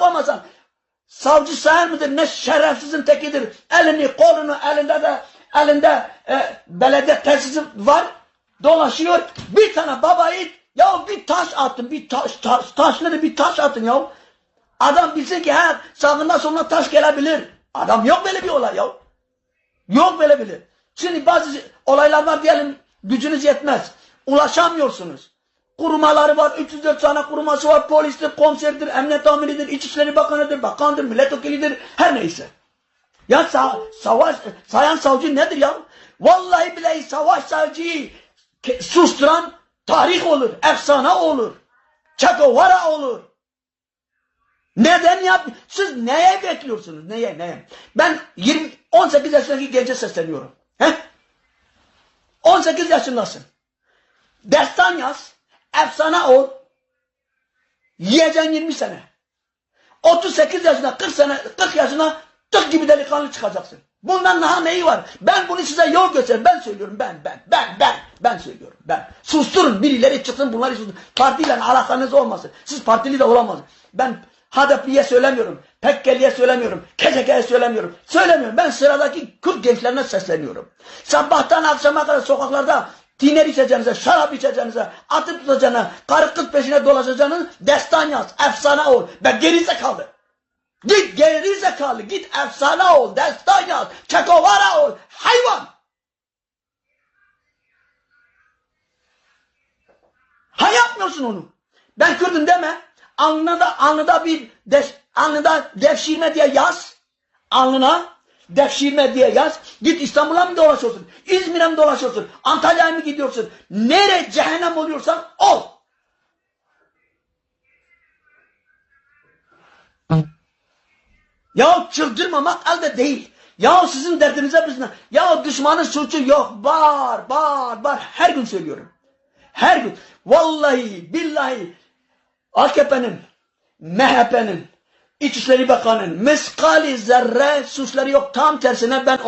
olmasan savcı sayar mıdır ne şerefsizin tekidir. Elini kolunu elinde de elinde e, belediye tesisi var dolaşıyor. Bir tane baba it ya bir taş atın bir taş, taş taşları bir taş atın ya. Adam bilsin ki her sağında soluna taş gelebilir. Adam yok böyle bir olay ya. Yok böyle biri. Şimdi bazı olaylar var diyelim gücünüz yetmez. Ulaşamıyorsunuz. Kurumaları var. 304 tane kuruması var. Polistir, komiserdir, emniyet amiridir, İçişleri Bakanı'dır, bakandır, milletvekilidir. Her neyse. Ya sa savaş, sayan savcı nedir ya? Vallahi billahi savaş savcıyı susturan tarih olur, efsane olur. Çakovara olur. Neden yap? Siz neye bekliyorsunuz? Neye, neye? Ben 20, 18 yaşındaki gence sesleniyorum. He? 18 yaşındasın. Destan yaz. Efsane ol. Yiyeceksin 20 sene. 38 yaşında, 40 sene, 40 yaşına tık gibi delikanlı çıkacaksın. Bundan daha neyi var? Ben bunu size yol göster. Ben söylüyorum. Ben, ben, ben, ben. Ben söylüyorum. Ben. Susturun. Birileri çıksın bunları susturun. Partiyle alakanız olmasın. Siz partili de olamazsınız. Ben HDP'ye söylemiyorum. Pekkeli'ye söylemiyorum. KCK'ye söylemiyorum. Söylemiyorum. Ben sıradaki Kürt gençlerine sesleniyorum. Sabahtan akşama kadar sokaklarda tiner içeceğinize, şarap içeceğinize, atıp tutacağına, karı kız peşine dolaşacağınız destan yaz, efsane ol. Ben geri zekalı. Git geri zekalı, git efsane ol, destan yaz, çekovara ol, hayvan. Ha yapmıyorsun onu. Ben Kürt'üm deme. Alnına da, bir deş, alnına devşirme diye yaz. Alnına devşirme diye yaz. Git İstanbul'a mı dolaşıyorsun? İzmir'e mi dolaşıyorsun? Antalya'ya mı gidiyorsun? Nere cehennem oluyorsan ol. Ya çıldırmamak elde değil. Ya sizin derdinize biz? Ya düşmanın suçu yok. Var, var, var. Her gün söylüyorum. Her gün. Vallahi, billahi AKP'nin, MHP'nin, İçişleri Bakanı'nın miskali zerre suçları yok. Tam tersine ben